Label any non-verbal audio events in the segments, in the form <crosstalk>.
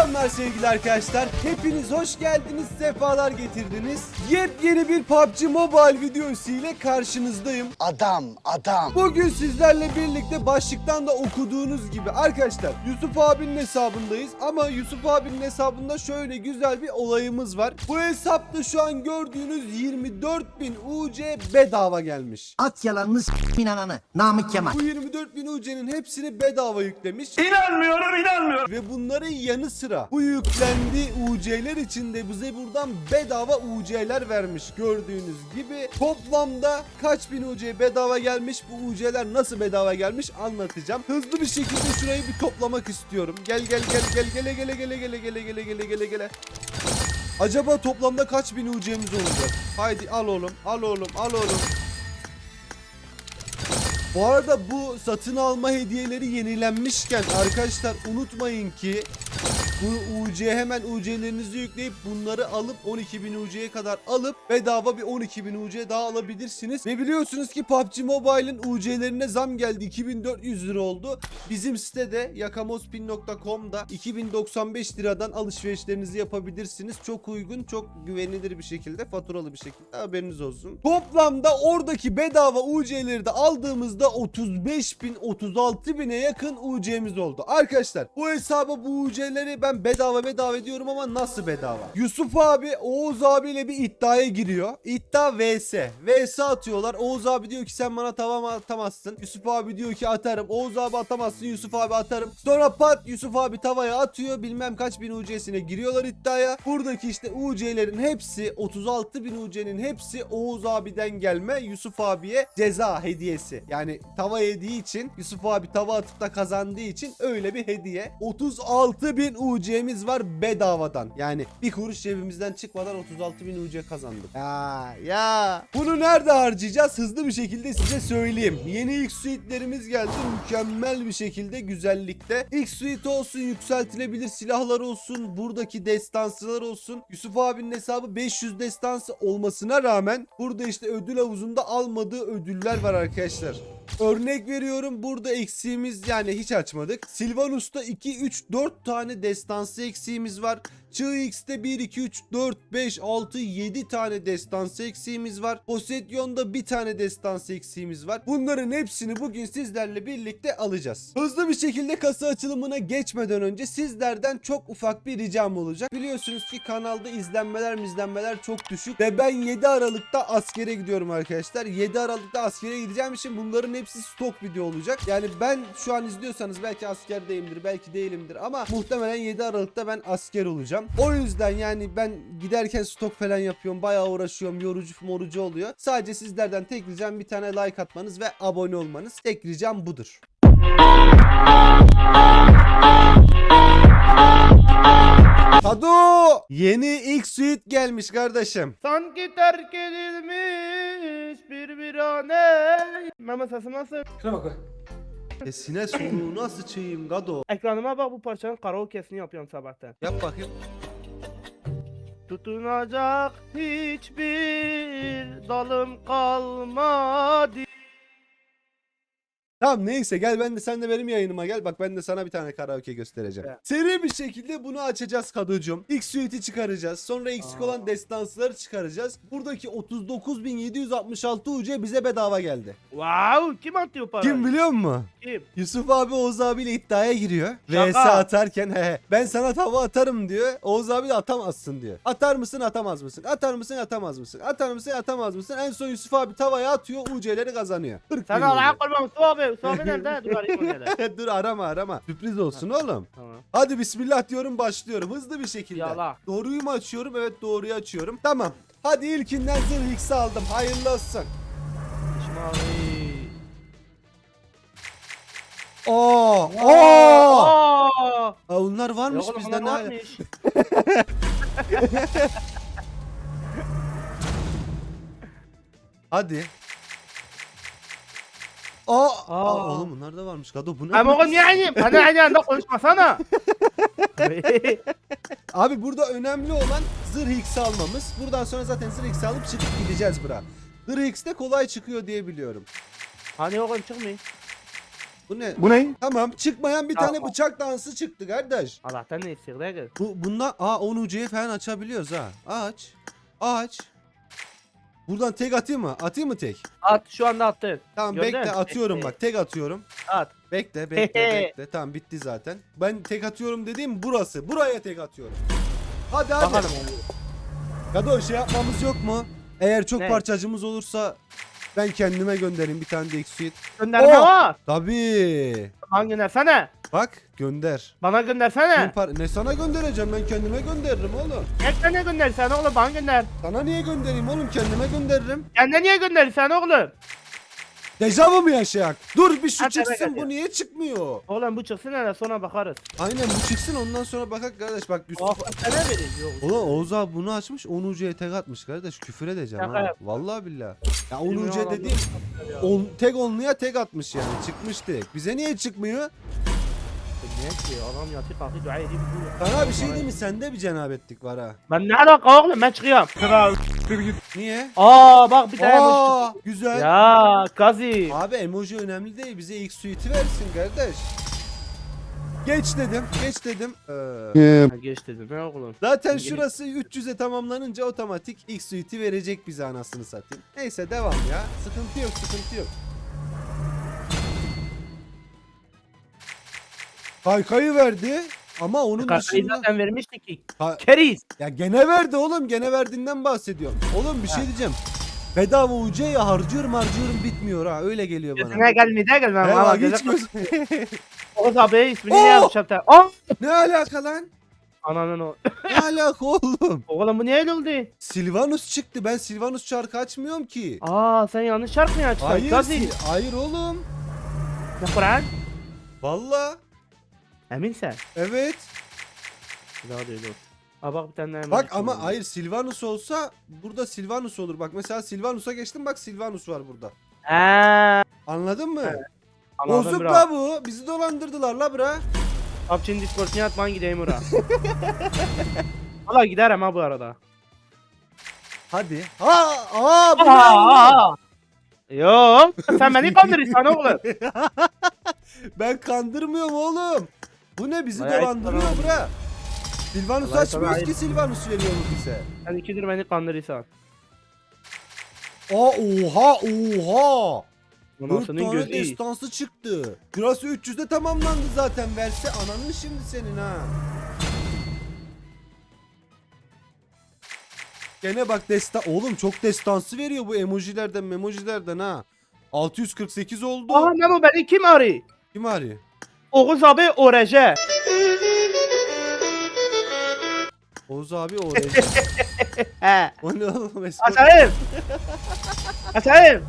Selamlar sevgili arkadaşlar. Hepiniz hoş geldiniz, sefalar getirdiniz. Yepyeni bir PUBG Mobile videosu ile karşınızdayım. Adam, adam. Bugün sizlerle birlikte başlıktan da okuduğunuz gibi arkadaşlar Yusuf abinin hesabındayız ama Yusuf abinin hesabında şöyle güzel bir olayımız var. Bu hesapta şu an gördüğünüz 24.000 UC bedava gelmiş. At yalanını s**min ananı. Namık Kemal. Bu 24.000 UC'nin hepsini bedava yüklemiş. İnanmıyorum inanmıyorum. Ve bunların yanı sıra bu yüklendi UC'ler içinde bize buradan bedava UC'ler vermiş gördüğünüz gibi. Toplamda kaç bin UC bedava gelmiş bu UC'ler nasıl bedava gelmiş anlatacağım. Hızlı bir şekilde şurayı bir toplamak istiyorum. Gel gel gel gel gele gele gele gele gele gele gele gele gele. Acaba toplamda kaç bin UC'miz olacak? Haydi al oğlum al oğlum al oğlum. Bu arada bu satın alma hediyeleri yenilenmişken arkadaşlar unutmayın ki bu UC hemen UC'lerinizi yükleyip bunları alıp 12.000 UC'ye kadar alıp bedava bir 12.000 UC daha alabilirsiniz. Ve biliyorsunuz ki PUBG Mobile'ın UC'lerine zam geldi. 2400 lira oldu. Bizim sitede yakamospin.com'da 2095 liradan alışverişlerinizi yapabilirsiniz. Çok uygun, çok güvenilir bir şekilde, faturalı bir şekilde haberiniz olsun. Toplamda oradaki bedava UC'leri de aldığımızda 35 bin 36 bine yakın UC'miz oldu. Arkadaşlar bu hesaba bu UC'leri ben bedava bedava diyorum ama nasıl bedava? Yusuf abi Oğuz abiyle bir iddiaya giriyor. İddia vs. Vs atıyorlar. Oğuz abi diyor ki sen bana tava atamazsın. Yusuf abi diyor ki atarım. Oğuz abi atamazsın. Yusuf abi atarım. Sonra pat Yusuf abi tavaya atıyor. Bilmem kaç bin UC'sine giriyorlar iddiaya. Buradaki işte UC'lerin hepsi 36 bin UC'nin hepsi Oğuz abiden gelme Yusuf abiye ceza hediyesi. Yani tava yediği için Yusuf abi tava atıp da kazandığı için öyle bir hediye. 36 bin UC'miz var bedavadan. Yani bir kuruş cebimizden çıkmadan 36 bin UC kazandık. Ya ya. Bunu nerede harcayacağız? Hızlı bir şekilde size söyleyeyim. Yeni ilk suitlerimiz geldi. Mükemmel bir şekilde güzellikte. İlk suite olsun yükseltilebilir silahlar olsun. Buradaki destansılar olsun. Yusuf abinin hesabı 500 destansı olmasına rağmen burada işte ödül havuzunda almadığı ödüller var arkadaşlar. Örnek veriyorum burada eksiğimiz yani hiç açmadık. Silvanus'ta 2, 3, 4 tane destansı eksiğimiz var. Çığ X'te 1, 2, 3, 4, 5, 6, 7 tane destansı eksiğimiz var. Poseidon'da bir tane destansı eksiğimiz var. Bunların hepsini bugün sizlerle birlikte alacağız. Hızlı bir şekilde kasa açılımına geçmeden önce sizlerden çok ufak bir ricam olacak. Biliyorsunuz ki kanalda izlenmeler izlenmeler çok düşük ve ben 7 Aralık'ta askere gidiyorum arkadaşlar. 7 Aralık'ta askere gideceğim için bunların hepsi stok video olacak. Yani ben şu an izliyorsanız belki askerdeyimdir, belki değilimdir ama muhtemelen 7 Aralık'ta ben asker olacağım. O yüzden yani ben giderken stok falan yapıyorum, bayağı uğraşıyorum, yorucu morucu oluyor. Sadece sizlerden tek ricam bir tane like atmanız ve abone olmanız. Tek ricam budur. Kado! Yeni ilk suite gelmiş kardeşim. Sanki terk edilmiş bir virane. Mehmet sesim nasıl? Şuna bak bak. Sesine soluğuna sıçayım Kado. Ekranıma bak bu parçanın karaoke'sini yapıyorum sabahtan. Yap bakayım. Tutunacak hiçbir dalım kalmadı. Tamam neyse gel ben de sen de benim yayınıma gel. Bak ben de sana bir tane karaoke göstereceğim. Evet. Seri bir şekilde bunu açacağız Kadocuğum. X suite'i çıkaracağız. Sonra eksik olan destansları çıkaracağız. Buradaki 39.766 UC bize bedava geldi. Wow kim atıyor parayı? Kim biliyor musun? Kim? Yusuf abi Oğuz abiyle iddiaya giriyor. Şaka. VS atarken he, he, ben sana tava atarım diyor. Oğuz abi de atamazsın diyor. Atar mısın atamaz mısın? Atar mısın atamaz mısın? Atar mısın atamaz mısın? En son Yusuf abi tavaya atıyor UC'leri kazanıyor. 40 Sen bin UC. Allah'a kurban Mustafa abi. Abi nerede? Dur arayayım onu nerede? Dur arama arama. Sürpriz olsun oğlum. Tamam. Hadi bismillah diyorum başlıyorum. Hızlı bir şekilde. Yala. Doğruyu mu açıyorum? Evet doğruyu açıyorum. Tamam. Hadi ilkinden zırh X aldım. Hayırlı olsun. İsmail. Oo! Oo! Aa! Aa, bunlar varmış Yok oğlum bizden bunlar hala. varmış. <laughs> Hadi. Aa, Aa. aa, oğlum bunlar da varmış. Kado bu ne? Ama oğlum niye aynı? Hani aynı anda konuşmasana. <laughs> Abi burada önemli olan zırh X almamız. Buradan sonra zaten zırh X alıp çıkıp gideceğiz bura. Zırh X de kolay çıkıyor diye biliyorum. hani oğlum çıkmıyor. Bu ne? Bu ne? Tamam çıkmayan bir tane Tamam. bıçak dansı çıktı kardeş. Allah'tan ne istiyor lan? Bu bundan aa 10 ucuyu falan açabiliyoruz ha. Aç. Aç. Buradan tek atayım mı? Atayım mı tek? At şu anda attın. Tamam Gördün bekle mü? atıyorum bak tek atıyorum. At. Bekle <laughs> bekle bekle. Tamam bitti zaten. Ben tek atıyorum dediğim burası. Buraya tek atıyorum. Hadi hadi. Bakalım. Kado şey yapmamız yok mu? Eğer çok Ne? parçacımız olursa ben kendime göndereyim bir tane de X-Suite. Gönderme Oo! var. Tabii. Bana göndersene. Bak gönder. Bana Ne, göndersene. par- ne sana göndereceğim ben kendime gönderirim oğlum. Ne gönderirsen oğlum bana gönder. Sana niye göndereyim oğlum kendime gönderirim. Kendine niye gönderirsen oğlum? Dejavu mu yaşayak? Dur bir şu Hadi, çıksın hadi. bu niye çıkmıyor? Oğlum bu çıksın hele sonra bakarız. Aynen bu çıksın ondan sonra bakak kardeş bak sana vereyim. Yok. Ulan Oğuz abi bunu açmış 10 ucuya tek atmış kardeş küfür edeceğim Şaka ha. yap. Vallahi billahi. Ya 10 Bilmiyorum ucuya adam. dediğim on, tek onluya tek atmış yani çıkmış direkt. Bize niye çıkmıyor? Niye ki adam yatı kalktı dua edeyim. Sana bir şey diyeyim mi sende bir cenabetlik var ha. Ben ne alaka oğlum ben çıkıyorum. Niye? Aa bak bir tane emoji Aa güzel. Ya Gazi. Abi emoji önemli değil bize ilk suite'i versin kardeş. Geç dedim, geç dedim. Ee, Ha, Geç dedim ne oğlum. zaten şurası 300'e tamamlanınca otomatik ilk suite'i verecek bize anasını satayım. Neyse devam ya. Sıkıntı yok, sıkıntı yok. Kaykayı verdi ama onun Kakayı dışında... zaten vermiştik ki. Ha- Keriz. Ya gene verdi oğlum, gene verdiğinden bahsediyorum. Oğlum bir şey diyeceğim. Bedava UC'ye harcıyorum harcıyorum bitmiyor ha öyle geliyor bana. Gözüne gelmedi gelmem. He Valla bak hiç göz. Oğuz abi ismini Oo! ne yazmış hatta? Aa! ne alaka lan? Ananın o. Ne alaka oğlum? Oğlum bu niye öyle oldu? Silvanus çıktı. Ben Silvanus şarkı açmıyorum ki. Aa sen yanlış şarkı mı açtın? Hayır, Gazi. Sil- hayır oğlum. Ne Kur'an? Valla. Eminsen. Evet. Daha da öyle olsun. Aa bak bir tane daha Bak ama koydum. hayır Silvanus olsa burada Silvanus olur. Bak mesela Silvanus'a geçtim bak Silvanus var burada. Eee. Anladın mı? Anladım Bozuk la bu. Bizi dolandırdılar la bra. PUBG'nin Discord'unu at ben gideyim oraya. <laughs> Valla giderim ha bu arada. Hadi. Ha, aa bu ne? Aa, Yok. Sen beni kandırırsan oğlum. <laughs> Ben kandırmıyorum oğlum. Bu ne bizi Bayağı dolandırıyor sana- bra. Silvanus Vallahi açmıyoruz sana- ki Silvanus veriyor mu bize? Sen ikidir beni kandırırsan. Aa oha oha. 4 Anasının tane gözü iyi. destansı çıktı. Şurası 300'de tamamlandı zaten. Verse ananın şimdi senin ha. Gene bak desta oğlum çok destansı veriyor bu emojilerden memojilerden ha. 648 oldu. Aa Memo beni kim arıyor? Kim arıyor? Oğuz abi Orece. Oğuz abi o reji. <laughs> He. o ne oğlum? Açayım. Açayım.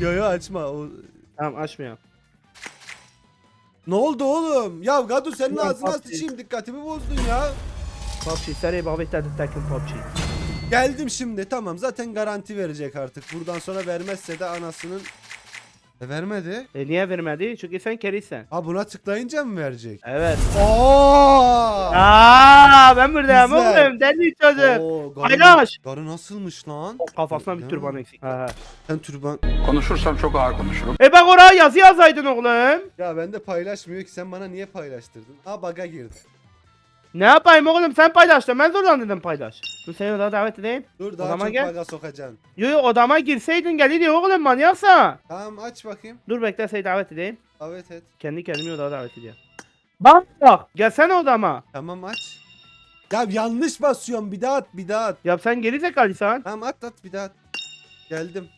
Yo yo açma. O... Tamam açmıyorum. Ne oldu oğlum? Ya Gadu senin Ulan ağzına PUBG. sıçayım dikkatimi bozdun ya. PUBG seri babet dedi tekin PUBG. Geldim şimdi tamam zaten garanti verecek artık. Buradan sonra vermezse de anasının... E vermedi. E niye vermedi? Çünkü sen kerisin. Ha buna tıklayınca mı verecek? Evet. Aa! Aa ben buradayım Güzel. oğlum. Deli çocuk. Oo, garı, Paylaş. garı nasılmış lan? Kafasına bir Değil türban eksik. Ha, ha. Sen türban... Konuşursam çok ağır konuşurum. E bak oraya yazı yazaydın oğlum. Ya ben de paylaşmıyor ki sen bana niye paylaştırdın? Ha baga girdi. Ne yapayım oğlum sen paylaştın ben zorlan dedim paylaş. Dur seni odaya davet edeyim. Dur daha Odama çok gel. baga sokacaksın. Yo yo odama girseydin gelirdi oğlum manyaksa. Tamam aç bakayım. Dur bekle seni davet edeyim. Evet et. Kendi kendimi odaya davet ediyorum. Bak bak gelsene odama. Tamam aç. Ya yanlış basıyorum bir daha at bir daha at. Ya sen geri zekalıysan. Tamam at at bir daha at. Geldim.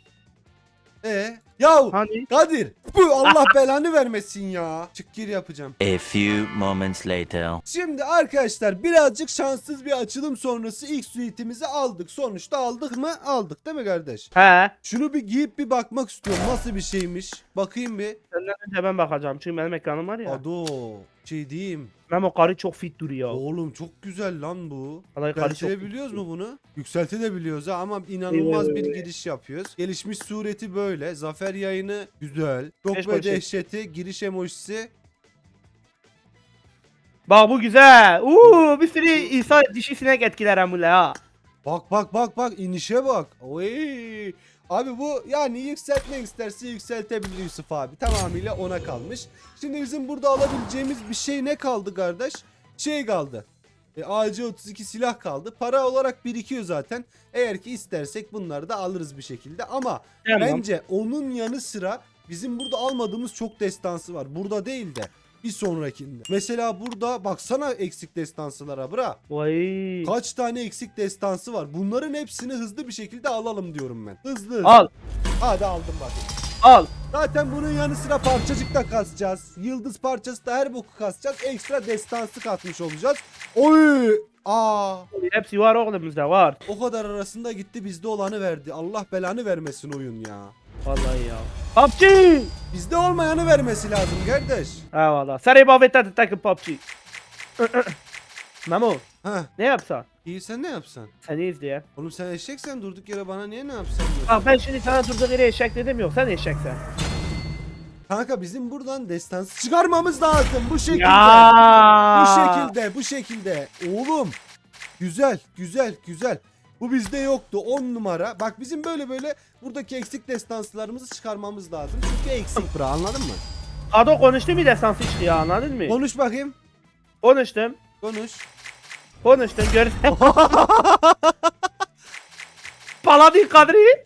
E ya Hani? Kadir bu Allah <laughs> belanı vermesin ya. Çık gir yapacağım. A few moments later. Şimdi arkadaşlar birazcık şanssız bir açılım sonrası ilk suitimizi aldık. Sonuçta aldık mı? Aldık değil mi kardeş? He. Şunu bir giyip bir bakmak istiyorum. Nasıl bir şeymiş? Bakayım bir. Senden önce ben bakacağım çünkü benim ekranım var ya. Ado. Şey diyeyim. Benim o karı çok fit duruyor. Oğlum çok güzel lan bu. Yükseltebiliyoruz mu bunu? Yükseltebiliyoruz ha ama inanılmaz bir giriş yapıyoruz. Gelişmiş sureti böyle. Zafer yayını güzel. Çok Beş ve dehşeti. Giriş emojisi. Bak bu güzel. Uuu bir sürü insan dişi sinek etkiler amule ha. Bak bak bak bak inişe bak. Oy. Abi bu yani yükseltmek isterse yükseltebilir Yusuf abi. Tamamıyla ona kalmış. Şimdi bizim burada alabileceğimiz bir şey ne kaldı kardeş? Şey kaldı. E, AC-32 silah kaldı. Para olarak birikiyor zaten. Eğer ki istersek bunları da alırız bir şekilde. Ama Tamam. bence onun yanı sıra bizim burada almadığımız çok destansı var. Burada değil de bir sonrakinde. Mesela burada baksana eksik destansılara bra. Vay. Kaç tane eksik destansı var. Bunların hepsini hızlı bir şekilde alalım diyorum ben. Hızlı hızlı. Al. Hadi aldım bakayım. Al. Zaten bunun yanı sıra parçacık da kasacağız. Yıldız parçası da her boku kasacağız. Ekstra destansı katmış olacağız. Oy! Aa! Hepsi var oğlum bizde var. O kadar arasında gitti bizde olanı verdi. Allah belanı vermesin oyun ya. Vallahi ya. PUBG. Bizde olmayanı vermesi lazım kardeş. Eyvallah. Seri bavete takım PUBG. <clears throat> Memo Heh. ne yapsan? İyi sen ne yapsan? Seni izleyen. Oğlum sen eşeksen durduk yere bana niye ne yapsan diyorsun? Bak ben şimdi sana durduk yere eşek dedim yok sen eşeksen. Kanka bizim buradan destansı çıkarmamız lazım bu şekilde. Ya. Bu şekilde, bu şekilde. Oğlum. Güzel, güzel, güzel. Bu bizde yoktu. 10 numara. Bak bizim böyle böyle buradaki eksik destanslarımızı çıkarmamız lazım. Çünkü eksik bura anladın mı? Kado konuştu bir destansı çıkıyor anladın mı? Konuş bakayım. Konuştum. Konuş. Konuştum gör. <laughs> Paladin Kadri.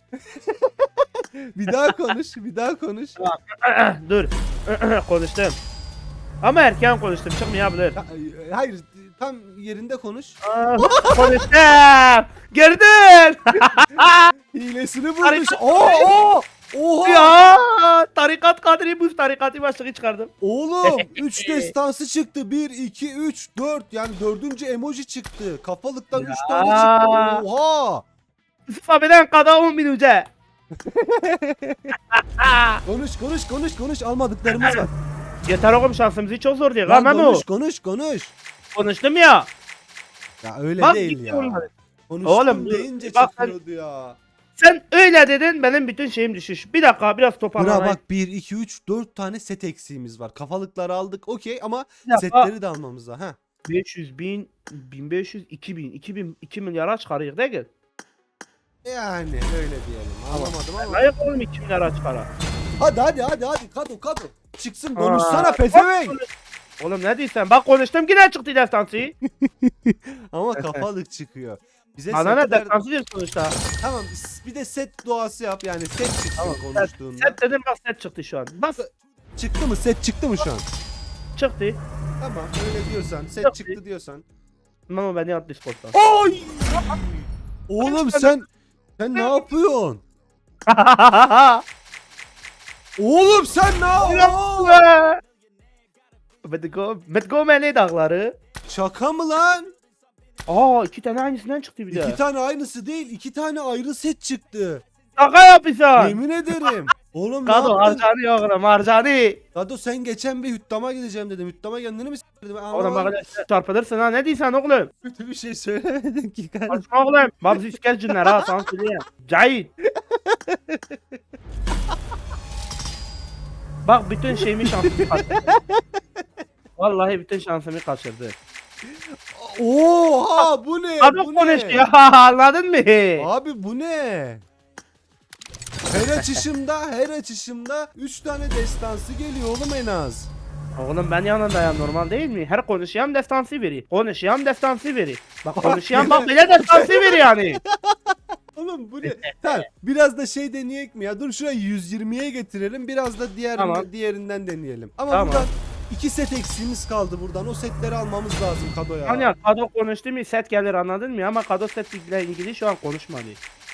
Bir daha konuş, bir daha konuş. <laughs> Dur. <laughs> konuştum. Ama erken konuştum çıkmayabilir. Ha- Hayır, tam yerinde konuş. Aa, konuştum. Gördün. Hilesini bulmuş. Oo, oo! Oha! ya tarikat Kadri bu tarikatı başlığı çıkardım. Oğlum <laughs> 3 destansı çıktı. 1, 2, 3, 4. Yani dördüncü emoji çıktı. Kafalıktan 3 tane çıktı. Oha! Yusuf abiden kada 10 bin önce. <laughs> Konuş konuş konuş konuş almadıklarımız var. Yeter oğlum şansımız çok zor değil. Lan Lan konuş konuş konuş. Konuştum ya. Ya öyle Bak değil ya. Konuştum Oğlum, deyince Bak, çıkıyordu ya. Sen öyle dedin benim bütün şeyim düşüş. Bir dakika biraz Bura toparlanayım. bak 1, 2, 3, 4 tane set eksiğimiz var. Kafalıkları aldık okey ama Bir dakika. setleri de almamız lazım. Ha. 500 bin, 1500, 2000, 2000, 2 milyara çıkarıyor değil mi? Yani öyle diyelim. Anlamadım ama. Layık oğlum 2 milyara çıkara. Hadi hadi hadi hadi kado kado. Çıksın Aa, konuşsana pezevenk. Oğlum ne diyorsun? Bak konuştum yine çıktı destansı. <laughs> Ama kafalık çıkıyor. Bize Bana ne setler... destansı diyor sonuçta. Tamam bir de set duası yap yani set çıksın Tamam, konuştuğunda. Set dedim bak set çıktı şu an. Bak Çıktı mı set çıktı mı şu an? çıktı. Tamam öyle diyorsan set Yok, çıktı diyorsan. Mama beni at Discord'dan. Oy! Oğlum sen sen ne yapıyorsun? <laughs> Oğlum sen ne yapıyorsun? Metgo, Metgo Mene dağları. Şaka mı lan? Aa iki tane aynısından çıktı bir de. İki tane aynısı değil, iki tane ayrı set çıktı. Şaka yapıyorsun. Yemin ederim. Oğlum ne Kado yaptın? harcani yok oğlum harcani. Dado sen geçen bir hüttama gideceğim dedim. Hüttama kendini mi s**tirdin? Ben Oğlum bak çarpılırsın ha ne diyorsun oğlum? Kötü bir şey söylemedin ki kardeşim. Konuşma oğlum. Babs iskel cinler ha sana söyleyeyim. Cahit. Bak bütün şeyimi şansımı kaçırdı. Vallahi bütün şansımı kaçırdı. Oha bu ne? Adam bu konuşuyor anladın mı? Abi bu ne? Her açışımda, her açışımda 3 tane destansı geliyor oğlum en az. Oğlum ben yanındayım normal değil mi? Her konuşuyan destansı veri. Konuşuyan destansı veri. Bak konuşuyan bak bile destansı veri yani. <laughs> Oğlum bu ne? tamam biraz da şey deneyek mi ya? Dur şurayı 120'ye getirelim. Biraz da diğer Tamam. diğerinden deneyelim. Ama Tamam. buradan iki set eksiğimiz kaldı buradan. O setleri almamız lazım Kado'ya. Hani Kado konuştu mu set gelir anladın mı? Ama Kado setle ilgili şu an konuşmadı.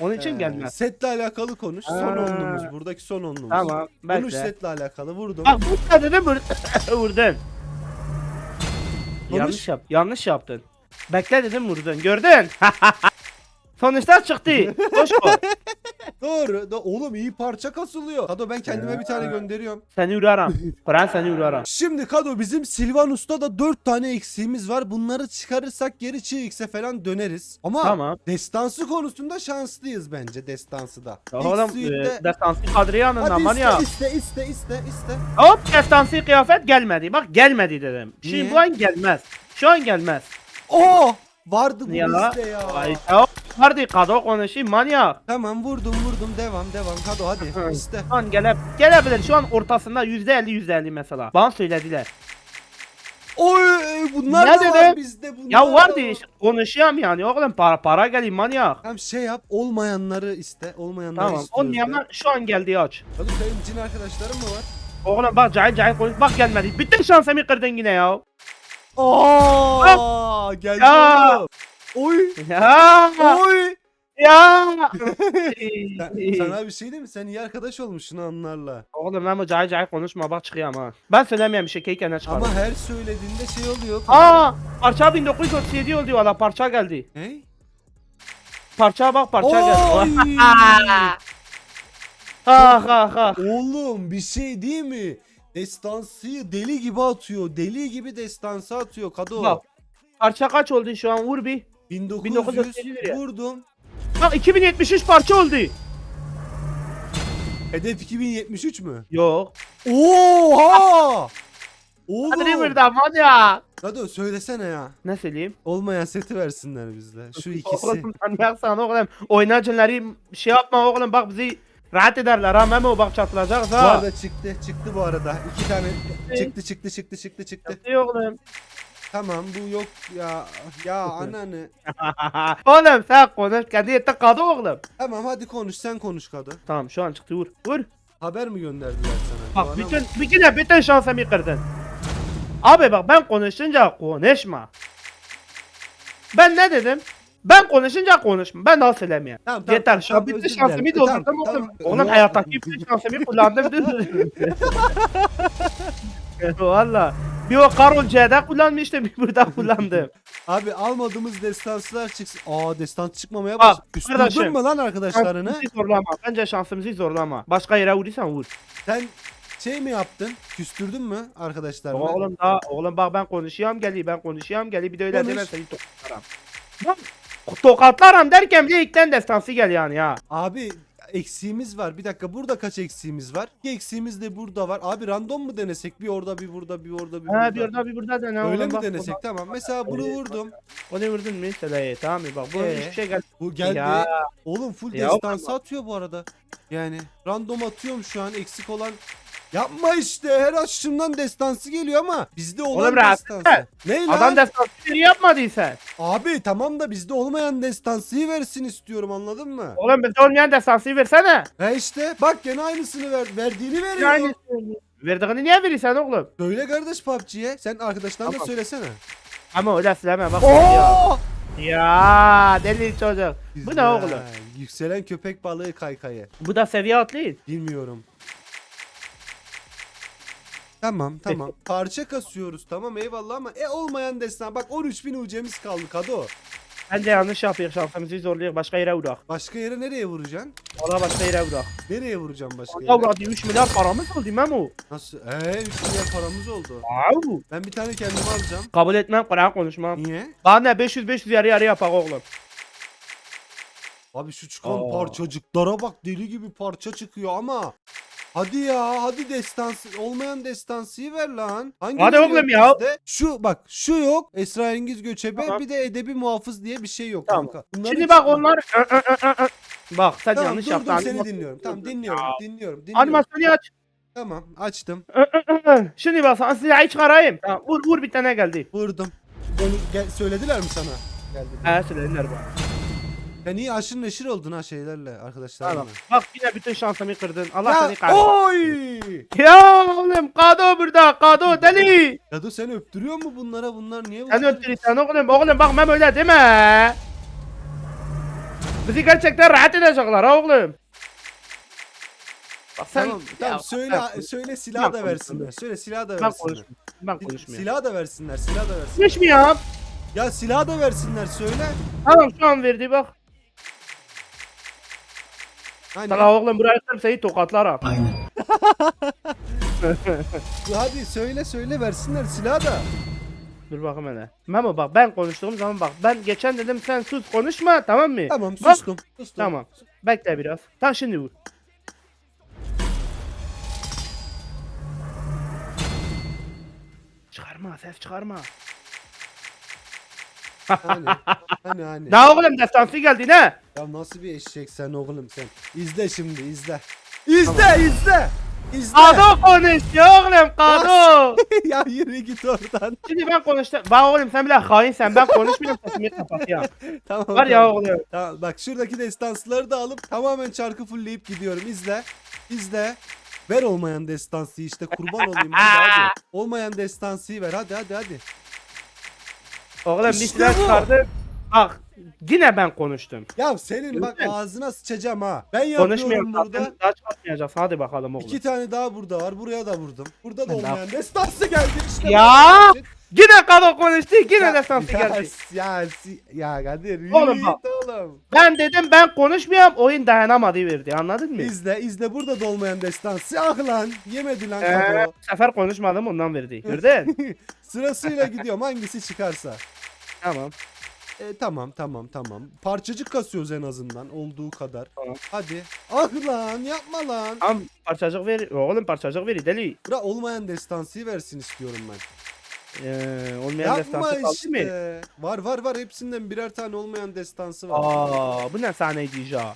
Onun için Ee, gelmez. Setle alakalı konuş. Son Ha. onlumuz. Buradaki son onlumuz. Tamam Konuş bekle. setle alakalı. Vurdum. Bak bu kadını vur- <laughs> vurdun. Konuş. Yanlış yap. Yanlış yaptın. Bekle dedim vurdun. Gördün. <laughs> Sonuçlar çıktı. Boş koy. Doğru. Do- Oğlum iyi parça kasılıyor. Kado ben kendime bir tane gönderiyorum. Seni vurarım. Kur'an seni vurarım. Şimdi Kado bizim Silvanus'ta da 4 tane eksiğimiz var. Bunları çıkarırsak geri çığ X'e falan döneriz. Ama Tamam. destansı konusunda şanslıyız bence destansı da. Oğlum e, destansı kadriye Hadi anından var iste, ya. iste iste iste iste. Hop destansı kıyafet gelmedi. Bak gelmedi dedim. Şimdi Niye? bu an gelmez. Şu an gelmez. Oo! Vardı bu Ya. liste ya. Ay, hop. Hadi kado konuşayım manyak. Tamam vurdum vurdum devam devam Kado hadi Hı. iste. Şu an gele, gelebilir şu an ortasında yüzde elli yüzde elli mesela. Bana söylediler. Oy bunlar Ne da var dedim? bizde bunlar Ya var diye işte konuşuyorum yani oğlum para para geleyim manyak. Tamam şey yap olmayanları iste olmayanları Tamam istiyoruz olmayanlar şu an geldi aç. Oğlum senin cin arkadaşların mı var? Oğlum bak cahil cahil konuş bak gelmedi. Bütün şansımı kırdın yine ya. Aa geldi Ya. oğlum. Oy Ya oy. ya. Sen- sana <laughs> bir şey diyeyim mi? Sen iyi arkadaş olmuşsun onlarla. Oğlum ben bu cahil cahil konuşma bak çıkıyorum ha. Ben söylemiyorum bir şey keyken çıkarım. Ama her söylediğinde şey oluyor. Aa parça 1937 oldu valla parça geldi. Ne? Parça bak parça Oy! geldi. <laughs> Ha ha ha. Oğlum bir şey değil mi? Destansıyı deli gibi atıyor. Deli gibi destansı atıyor Kado. Bak. Parça kaç oldu şu an vur bir. 1900 1950 ya. vurdum. Bak 2073 parça oldu. Hedef 2073 mü? Yok. Oha! Oğlum. Buradan var ya. Kado söylesene ya. Ne söyleyeyim? Olmayan seti versinler bizde. Şu ikisi. Oğlum manyaksan oğlum. Oynayıcıları şey yapma oğlum bak bizi rahat ederler ha Memo bak çatılacağız Bu arada çıktı. Çıktı bu arada. İki tane çıktı çıktı çıktı çıktı çıktı. Çıktı oğlum. Tamam bu yok ya. Ya ananı. <laughs> oğlum sen konuş kendi kadı oğlum. Tamam hadi konuş sen konuş Kado. Tamam şu an çıktı vur. Vur. Haber mi gönderdiler sana? Bak bütün bir yine bütün şansımı kırdın. Abi bak ben konuşunca konuşma. Ben ne dedim? Ben konuşunca konuşma. Ben daha söylemiyorum. Tamam, tamam, Yeter. tamam, bütün özür şansımı dilerim. doldurdum Tamam, tamam. Oğlum hayattaki bütün şansımı kullandım. <laughs> Valla. Bir o Karol C'de kullanmıştım bir burada kullandım. Abi almadığımız destanslar çıksın. Aa destans çıkmaya Bak, baş. Küstürdün kardeşim. mü lan arkadaşlarını? Şansımızı zorlama. Bence şansımızı zorlama. Başka yere vurursan vur. Sen şey mi yaptın? Küstürdün mü arkadaşlarını? Oğlum da oğlum bak ben konuşuyorum geli ben konuşuyorum geli bir de öyle Konuş. deme seni tokatlarım. Bak, Tokatlarım derken bir de ilkten destansı gel yani ya. Abi eksiğimiz var. Bir dakika burada kaç eksiğimiz var? Bir eksiğimiz de burada var. Abi random mu denesek? Bir orada bir burada bir orada bir burada. Bir orada bir burada dene. Öyle oğlum, mi bak, denesek? Tamam. Mesela bunu vurdum. Onu vurdun mu? Söyle tamam mı? Bak bu Ee? hiçbir şey geldi. Bu geldi. Ya. Oğlum full Ya destansı atıyor bu arada. Yani random atıyorum şu an eksik olan. Yapma işte her açışımdan destansı geliyor ama bizde olan Oğlum rahat destansı. Ne lan? Adam destansı biri yapmadıysa. Abi tamam da bizde olmayan destansıyı versin istiyorum anladın mı? Oğlum bizde olmayan destansı versene. He işte bak gene aynısını ver, verdiğini veriyor. Yani verdiğini niye verirsen oğlum? Söyle kardeş PUBG'ye. Sen arkadaşlarına Tamam. söylesene. Ama öyle söyleme bak. Oo! ya deli çocuk. Bu ne Güzel. oğlum? Yükselen köpek balığı kaykayı. Bu da seviye atlıyız. Bilmiyorum. Tamam tamam. Parça kasıyoruz tamam eyvallah ama e olmayan destan. Bak 13.000 UC'miz kaldı Kado. Bence yanlış yapıyor şansımızı zorluyor. Başka yere uğrak. Başka yere nereye vuracaksın? Valla başka yere uğrak. Nereye vuracağım başka yere? uğrak 3 milyar paramız oldu Memo. Nasıl? Eee 3 milyar paramız oldu. Au. Ben bir tane kendime alacağım. Kabul etmem, Kur'an konuşmam. Niye? Bana ne 500 500 yarı yarı yapak oğlum. Abi şu çıkan Aa. parçacıklara bak deli gibi parça çıkıyor ama. Hadi ya hadi destansı olmayan destansıyı ver lan. Hangi Hadi oğlum ya. bizde? Şu bak şu yok Esrarengiz göçebe Tamam. bir de edebi muhafız diye bir şey yok Tamam. kanka. Şimdi bak onlar... Ö, ö, ö, ö, ö. Bak sen Tamam yanlış yaptın. seni Animasyon- dinliyorum. Tamam dinliyorum Ya. dinliyorum dinliyorum. Animasyonu aç. Tamam açtım Ö, ö, ö, ö. Şimdi bak sana silahı çıkarayım. Tamam, vur vur bir tane geldi. vurdum. Onu gel, söylediler mi sana? Geldi. He söylediler bana. Sen iyi aşırı neşir oldun ha şeylerle arkadaşlarla. Tamam. Bak yine bütün şansımı kırdın. Allah seni kahretsin. oy! Ya oğlum Kado burada. Kado deli. Kado sen öptürüyor mu bunlara? Bunlar niye Sen öttürürsen oğlum. Oğlum bak ben öyle deme. Bizi gerçekten rahat edecekler ha oğlum. Bak sen... Tamam, tamam söyle ben- söyle silah da versinler. Söyle silah da Ben versinler. konuşmuyorum. Ben konuşmuyorum. Silah da versinler, silah da versinler. Konuşmuyorum. Ya silah da versinler söyle. Tamam şu an verdi bak. Hani Sana oğlum buraya seni tokatlarım. <laughs> hadi söyle söyle versinler silah da. Dur bakayım hele. Memo bak ben konuştuğum zaman bak ben geçen dedim sen sus konuşma tamam mı? Tamam Bak, sustum. sustum. Tamam. Bekle biraz. Tamam şimdi vur. Çıkarma ses çıkarma. Hani hani hani. Ne oğlum destansı geldi ne? Ya nasıl bir eşek sen oğlum sen. İzle şimdi izle. İzle izle. İzle. Kado konuşuyor oğlum kado. <laughs> ya yürü git oradan. Şimdi ben konuştum. Bak oğlum sen bile hainsen ben konuşmuyorum sesimi kapat ya. <laughs> tamam. Var ya tamam. oğlum. Tamam, bak şuradaki destansları da alıp tamamen çarkı fullleyip gidiyorum. İzle. İzle. Ver olmayan destansıyı işte kurban olayım hadi hadi. <laughs> Olmayan destansıyı ver hadi hadi hadi. Oğlum bir İşte şeyler bu. çıkardı. Bak yine ben konuştum. Ya senin bak ağzına sıçacağım ha. Ben yapıyorum burada. zaten daha çıkartmayacağız. Hadi bakalım oğlum. İki tane daha burada var. Buraya da vurdum. Burada da Ben de olmayan destansı geldi işte. Ya! Yine kado konuştu yine Ya- destansı ya, geldi. Ya, si- ya Kadir Oğlum bak. oğlum. Ben dedim ben konuşmuyorum oyun dayanamadı verdi anladın mı? İzle izle burada da olmayan destansı. Ah lan yemedi lan Ee, kado. bu sefer konuşmadım ondan verdi. Gördün? <laughs> Sırasıyla gidiyorum hangisi çıkarsa. tamam. E, tamam tamam tamam. Parçacık kasıyoruz en azından olduğu kadar. Tamam. Hadi. Ah lan yapma lan. Tamam parçacık ver. Oğlum parçacık ver deli. Bura olmayan destansıyı versin istiyorum ben. Ee, olmayan Yapma destansı kaldı mı? Var var var hepsinden birer tane olmayan destansı var. Aa, bu ne sahneydi ya?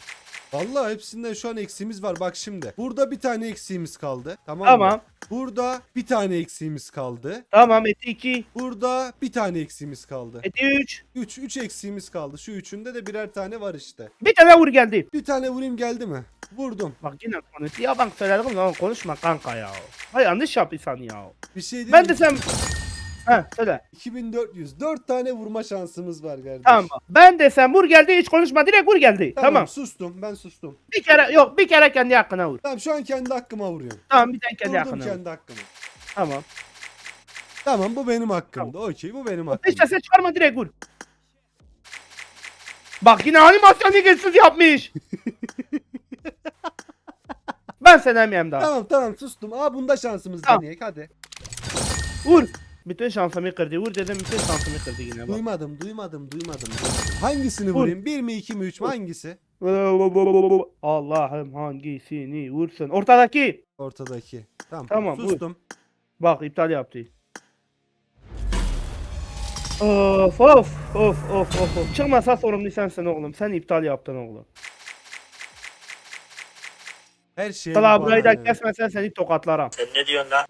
Vallahi hepsinden şu an eksiğimiz var. Bak şimdi. Burada bir tane eksiğimiz kaldı. Tamam mı? Tamam. Burada bir tane eksiğimiz kaldı. Tamam eti 2, Burada bir tane eksiğimiz kaldı. eti 3. 3 3 eksiğimiz kaldı. Şu üçünde de birer tane var işte. Bir tane vur geldi. Bir tane vurayım geldi mi? Vurdum. Bak yine konuştu. Ya bak söyledim lan konuşma kanka ya. Ha yanlış yapıyorsun ya. Bir şey değil Ben mi? de sen... Ha söyle. 2400. 4 tane vurma şansımız var kardeş. Tamam. Ben desem vur geldi hiç konuşma direkt vur geldi. Tamam, Tamam. sustum. Ben sustum. Bir kere yok bir kere kendi hakkına vur. Tamam şu an kendi hakkıma vuruyorum. Tamam bir tane kendi Vurdum hakkına vur. kendi hakkıma. Tamam. Tamam bu benim hakkımdı. Okey bu benim hakkım. Hiç ses çıkarma direkt vur. Bak yine animasyon ilgisiz yapmış. <laughs> ben senemeyeyim daha. Tamam tamam sustum. Aa bunda şansımız Tamam. deneyek hadi. Vur. Bütün şansımı kırdı. Vur dedim bütün şansımı kırdı yine bak. Duymadım duymadım duymadım. Hangisini Vur. vurayım? 1 mi 2 mi 3 mü hangisi? Allah'ım hangisini vursun. Ortadaki. Ortadaki. Tamam. Tamam, sustum. Bak iptal yaptı. Of of of of of of. Çıkmasa sorumlu sensin oğlum. Sen iptal yaptın oğlum. Her şey Sala burayı da kesmesen seni tokatlarım.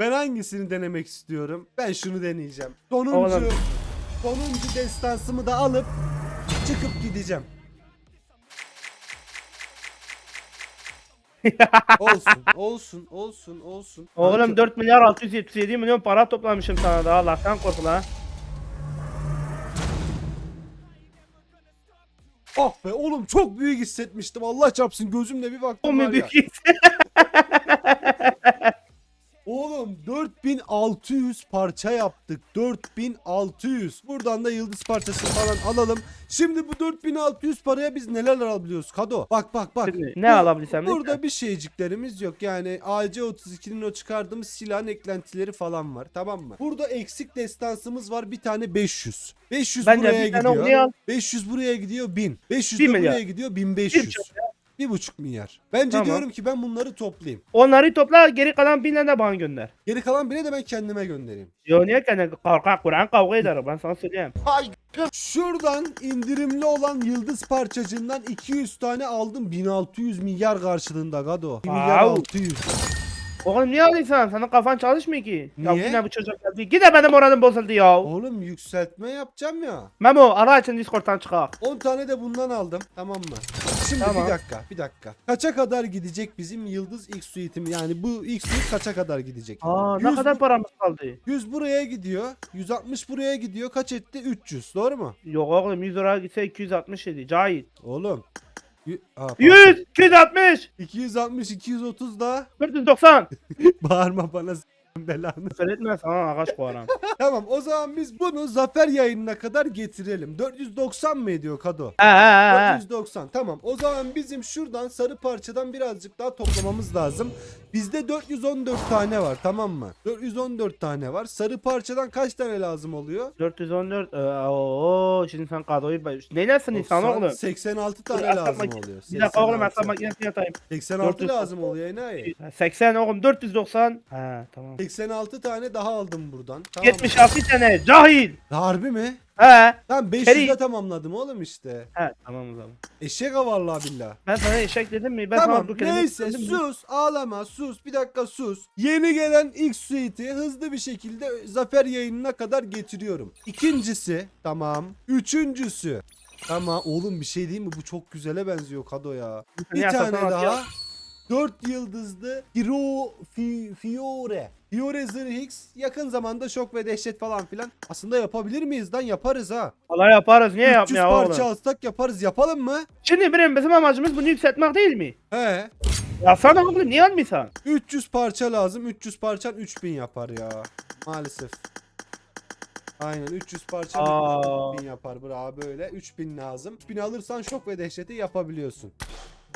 Ben hangisini denemek istiyorum? Ben şunu deneyeceğim. Sonuncu Oğlum. sonuncu destansımı da alıp çıkıp gideceğim. <laughs> olsun, olsun, olsun, olsun. Oğlum Kanka, 4 milyar 677 milyon para toplamışım sana da Allah'tan kork Ah be oğlum çok büyük hissetmiştim. Allah çarpsın gözümle bir O baktım mu var ya. <laughs> büyük Oğlum 4600 parça yaptık. 4600. Buradan da yıldız parçasını falan alalım. Şimdi bu 4600 paraya biz neler alabiliyoruz Kado? Bak bak bak. Ne alabilirsem ne? Burada bir şeyciklerimiz yok. Yani AC32'nin o çıkardığımız silahın eklentileri falan var. Tamam mı? Burada eksik destansımız var. Bir tane 500. 500 Bence buraya gidiyor. al. 500 buraya gidiyor 1000. 500 Bir de milyar. buraya gidiyor 1500. Bir buçuk milyar. Bence Tamam. diyorum ki ben bunları toplayayım. Onları topla geri kalan binle de bana gönder. Geri kalan bile de ben kendime göndereyim. Yo niye kendine korkak Kur'an kavga eder ben sana söyleyeyim. Şuradan indirimli olan yıldız parçacığından 200 tane aldım. 1600 milyar karşılığında Gado. 1 milyar Wow. 600. Oğlum niye alıyorsun? Senin kafan çalışmıyor ki. Ya Niye? yine bu çocuk geldi. Yine benim moralim bozuldu ya. Oğlum yükseltme yapacağım ya. Memo ara için Discord'dan çıkak. 10 tane de bundan aldım. Tamam mı? Şimdi Tamam. bir dakika, bir dakika. Kaça kadar gidecek bizim yıldız X suite'im? Yani bu X suite kaça kadar gidecek? Aa ne 100 kadar paramız kaldı? 100 buraya gidiyor. 160 buraya gidiyor. Kaç etti? 300. Doğru mu? Yok oğlum 100 lira gitse 267. Cahit. Oğlum. Y- Aa, pardon. 100, 260, 260, 230 da 490. <laughs> bağırma bana s- belanı. Küfür etme sana ağaç koyarım. <laughs> Tamam o zaman biz bunu zafer yayınına kadar getirelim. 490 mı ediyor Kado? He he he. 490 tamam. O zaman bizim şuradan sarı parçadan birazcık daha toplamamız lazım. Bizde 414 tane var tamam mı? 414 tane var. Sarı parçadan kaç tane lazım oluyor? 414. Ee, Oo şimdi sen kadroyu neylesin insan 90, oğlum? 86 Dur, tane hesap lazım makine- oluyor. Bir dakika oğlum 86. hesap makinesini yatayım. 86 400. lazım oluyor enayi. 80 oğlum 490. He tamam. 86 tane daha aldım buradan. Tamam. 76 tane cahil. Harbi mi? He. Tamam 500'de Peri- tamamladım oğlum işte. He tamam o zaman. Eşek vallahi billah. Ben sana eşek dedim mi? Ben tamam sana bu kelimeyi neyse söyledim mi? sus ağlama sus bir dakika sus. Yeni gelen ilk suite'i hızlı bir şekilde zafer yayınına kadar getiriyorum. İkincisi tamam. Üçüncüsü Tamam oğlum bir şey değil mi bu çok güzele benziyor Kado ya. Bir Ya, tane satın daha. Atıyor. 4 yıldızlı Hiro Fi- Fiore. Fiore Zırh X yakın zamanda şok ve dehşet falan filan. Aslında yapabilir miyiz lan yaparız ha. Vallahi yaparız. Niye 300 yapmıyor parça oğlum? alsak yaparız yapalım mı? Şimdi benim bizim amacımız bunu yükseltmek değil mi? He. Ya sana oğlum niye almıyorsun? 300 parça lazım. 300 parçan 3000 yapar ya. Maalesef. Aynen 300 parça Aa. 3000 yapar. Bravo böyle. 3000 lazım. 3000 alırsan şok ve dehşeti yapabiliyorsun.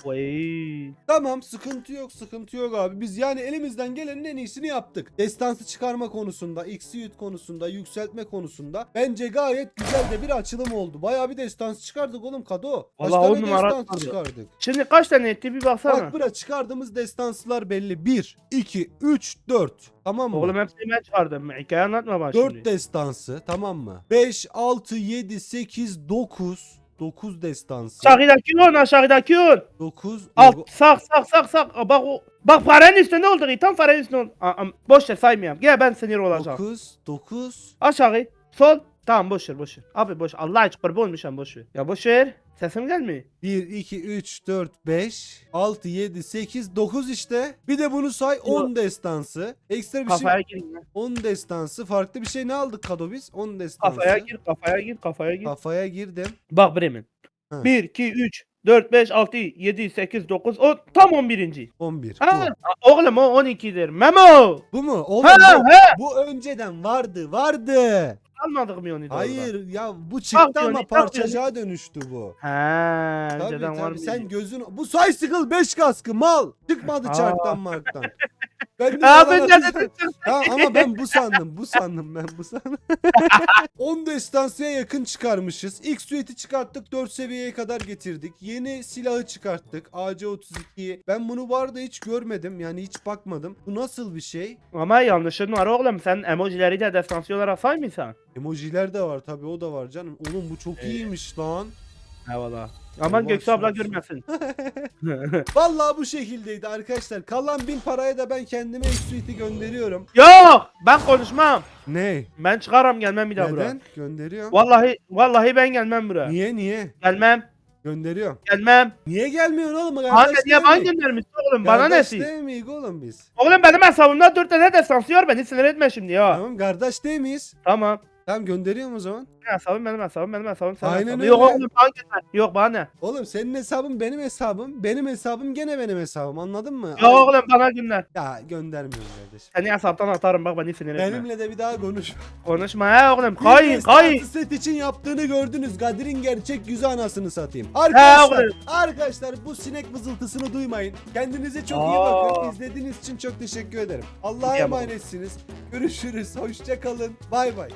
Vay. Tamam sıkıntı yok sıkıntı yok abi. Biz yani elimizden gelenin en iyisini yaptık. Destansı çıkarma konusunda, Xyut konusunda, yükseltme konusunda bence gayet güzel de bir açılım oldu. Bayağı bir destansı çıkardık oğlum Kado. Kaç Vallahi on tane numara destansı çıkardık? Şimdi kaç tane etti bir baksana. Bak bura çıkardığımız destansılar belli. 1, 2, 3, 4. Tamam mı? Oğlum hepsini ben çıkardım. Hikaye anlatma bana 4 şimdi. destansı tamam mı? 5, 6, 7, 8, 9. 9 destansı. Aşağıdaki on aşağıdaki on. 9. Alt sak sak sak sak. Aa, Bak o. Bak paranın üstünde oldu. Tam paranın üstünde oldu. Aa, aa, boş ver saymayayım. Gel ben sinir olacağım. 9, 9. Aşağı. Sol. Tamam boş ver boş ver. Abi boş. Allah aşkına kurban olmuşum boş ver. Ya boş ver. Sesim gelmiyor. 1, 2, 3, 4, 5, 6, 7, 8, 9 işte. Bir de bunu say 10 destansı. Ekstra bir Kafaya şey. gir. lan. 10 destansı. Farklı bir şey ne aldık Kado biz? 10 destansı. Kafaya gir. Kafaya gir. Kafaya gir. Kafaya girdim. Bak Bremen. Ha. 1, 2, 3, 4, 5, 6, 7, 8, 9, 10. Tam 11. 11. Ha, oğlum o 12'dir. Memo. Bu. bu mu? Oğlum Ha, bu, ha. bu önceden vardı. Vardı. Almadık mı onu da orada? Hayır ya bu çıktı diyorsun, ama bak parçacığa dönüştü bu. Ha, Tabii önceden var tabii mıydı? sen gözün bu Cycle 5 kaskı mal çıkmadı Aa. çarktan marktan. <laughs> Ben de Abi yalan ne atacağım. dedin? <laughs> Ama ben bu sandım bu sandım ben bu sandım. <laughs> 10 destansıya yakın çıkarmışız. İlk suite'i çıkarttık 4 seviyeye kadar getirdik. Yeni silahı çıkarttık AC-32'yi. Ben bunu vardı hiç görmedim yani hiç bakmadım. Bu nasıl bir şey? Ama yanlışın var oğlum. Sen emojileri de destansiyon olarak saymıyorsan. Emojiler de var tabii o da var canım. Oğlum bu çok iyiymiş lan. Eyvallah. Aman Allah Göksu abla şansın. görmesin. <laughs> <laughs> Vallahi bu şekildeydi arkadaşlar. Kalan bin paraya da ben kendime ilk suite'i gönderiyorum. Yok ben konuşmam. Ne? Ben çıkarım gelmem bir daha buraya. Neden? Gönderiyorum. Vallahi vallahi ben gelmem buraya. Niye niye? Gelmem. Gönderiyorum. Gelmem. Niye gelmiyorsun oğlum? Anne Kardeş niye değil bana mi? göndermişsin oğlum? Bana Kardeş nesi? değil miyiz oğlum biz? Oğlum benim hesabımda 4 tane destansiyon beni sinir etme şimdi ya. Tamam kardeş değil miyiz? Tamam. Tamam gönderiyorum o zaman. Benim hesabım benim hesabım benim hesabım senin Aynen hesabın. öyle. Yok oğlum bana gönder. Yok bana ne? Oğlum senin hesabın benim hesabım. Benim hesabım gene benim hesabım anladın mı? Yok oğlum bana gönder. Ya göndermiyorum kardeşim. Seni hesaptan atarım bak beni sinir etme. Benimle de bir daha konuş. Konuşma ya oğlum. Kayın kayın. set için yaptığını gördünüz. Kadir'in gerçek yüzü anasını satayım. Arkadaşlar, oğlum. arkadaşlar bu sinek vızıltısını duymayın. Kendinize çok iyi Aa. bakın. İzlediğiniz için çok teşekkür ederim. Allah'a emanetsiniz. Görüşürüz. Hoşça kalın. Bay bay.